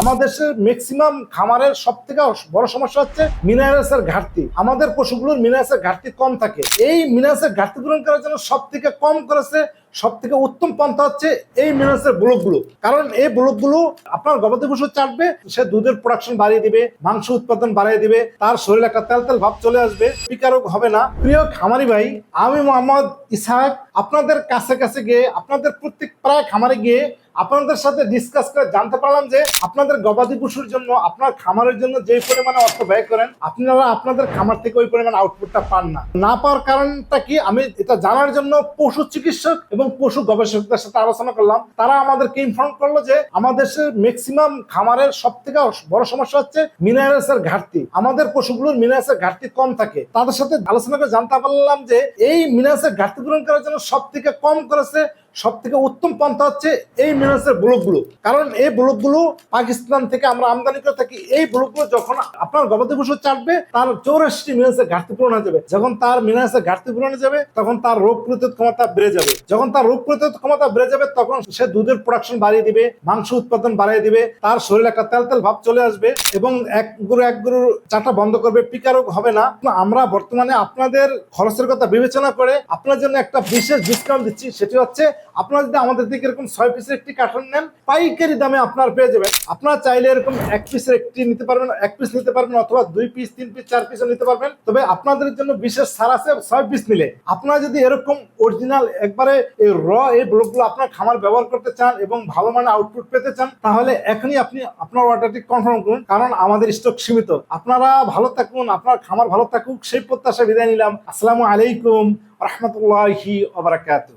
আমাদের ম্যাক্সিমাম খামারের সব থেকে বড় সমস্যা হচ্ছে মিনারেলসের ঘাটতি। আমাদের পশুগুলোর মিনারেলসের ঘাটতি কম থাকে। এই মিনারেলসের ঘাটতি পূরণ করার জন্য সব থেকে কম করেছে সব থেকে উত্তম পন্থা হচ্ছে এই মিনারেলসের ব্লকগুলো কারণ এই ব্লকগুলো আপনার গবাদি পশু চাটবে, সে দুধের প্রোডাকশন বাড়িয়ে দিবে, মাংস উৎপাদন বাড়িয়ে দিবে, তার শরীরে একটা তেল তেল ভাব চলে আসবে, বিকারক হবে না। প্রিয় খামারি ভাই, আমি মোহাম্মদ ইসাহাক, আপনাদের কাছে কাছে গিয়ে, আপনাদের প্রত্যেক প্রায় খামারে গিয়ে আপনাদের সাথে ডিসকাস করে জানতে পারলাম যে আপনাদের গবাদি পশুর জন্য, আপনার খামারের জন্য যে পরিমাণে অর্থ ব্যয় করেন, আপনারা আপনাদের খামার থেকে ওই পরিমাণ আউটপুটটা পান না। না পাওয়ার কারণটা কি? আমি এটা জানার জন্য পশু চিকিৎসক এবং পশু গবেষকদের সাথে আলোচনা করলাম। তারা আমাদেরকে ইনফর্ম করল যে আমাদের ম্যাক্সিমাম খামারের সব থেকে বড় সমস্যা হচ্ছে মিনারেলস এর ঘাটতি। আমাদের পশুগুলোর মিনারেলস এর ঘাটতি কম থাকে। তাদের সাথে আলোচনা করে জানতে পারলাম যে এই মিনারেলস এর ঘাটতি পূরণ করার জন্য সব থেকে কম করেছে সব থেকে উত্তম পন্থা হচ্ছে এই মিনারেলসের ব্লকগুলো। কারণ এই ব্লকগুলো পাকিস্তান থেকে আমরা আমদানি করে থাকি। এই ব্লকগুলো যখন আপনার গবাদি পশু চাটবে, তার চৌরাশি মিনারেলসের ঘাটতি পূরণ হয়ে যাবে। যখন তার মিনারেলসের ঘাটতি পূরণ হয়ে যাবে, তখন তার রোগ প্রতিরোধ ক্ষমতা বেড়ে যাবে। যখন তার রোগ প্রতিরোধ ক্ষমতা বেড়ে যাবে, তখন সে দুধের প্রোডাকশন বাড়িয়ে দিবে, মাংস উৎপাদন বাড়িয়ে দিবে, তার শরীরে একটা তেল তেল ভাব চলে আসবে এবং এক গরু এক গরুর চাটা বন্ধ করবে পিকারোগ হবে না। আমরা বর্তমানে আপনাদের খরচের কথা বিবেচনা করে আপনার জন্য একটা বিশেষ ডিসকাউন্ট দিচ্ছি, সেটি হচ্ছে আপনারা যদি আমাদের থেকে এরকম ছয় পিসের একটি কার্টন নেন, পাইকারি দামে আপনার পেয়ে যাবেন। আপনারা চাইলে এরকম এক পিসের একটি নিতে পারবেন, এক পিস নিতে পারবেন অথবা দুই পিস তিন পিস চার পিসও নিতে পারবেন। তবে আপনাদের জন্য বিশেষ ছাড় আছে ছয় পিস নিলে আপনারা যদি এরকম অরিজিনাল একবারে এই র এই ব্লকগুলো আপনার খামার ব্যবহার করতে চান এবং ভালো মানের আউটপুট পেতে চান, তাহলে এখনই আপনি আপনার অর্ডারটি কনফার্ম করুন, কারণ আমাদের স্টক সীমিত। আপনারা ভালো থাকুন, আপনার খামার ভালো থাকুক, সেই প্রত্যাশা বিদায় নিলাম। আসসালামু আলাইকুম রহমতুল্লাহি ওবরাকাতুহ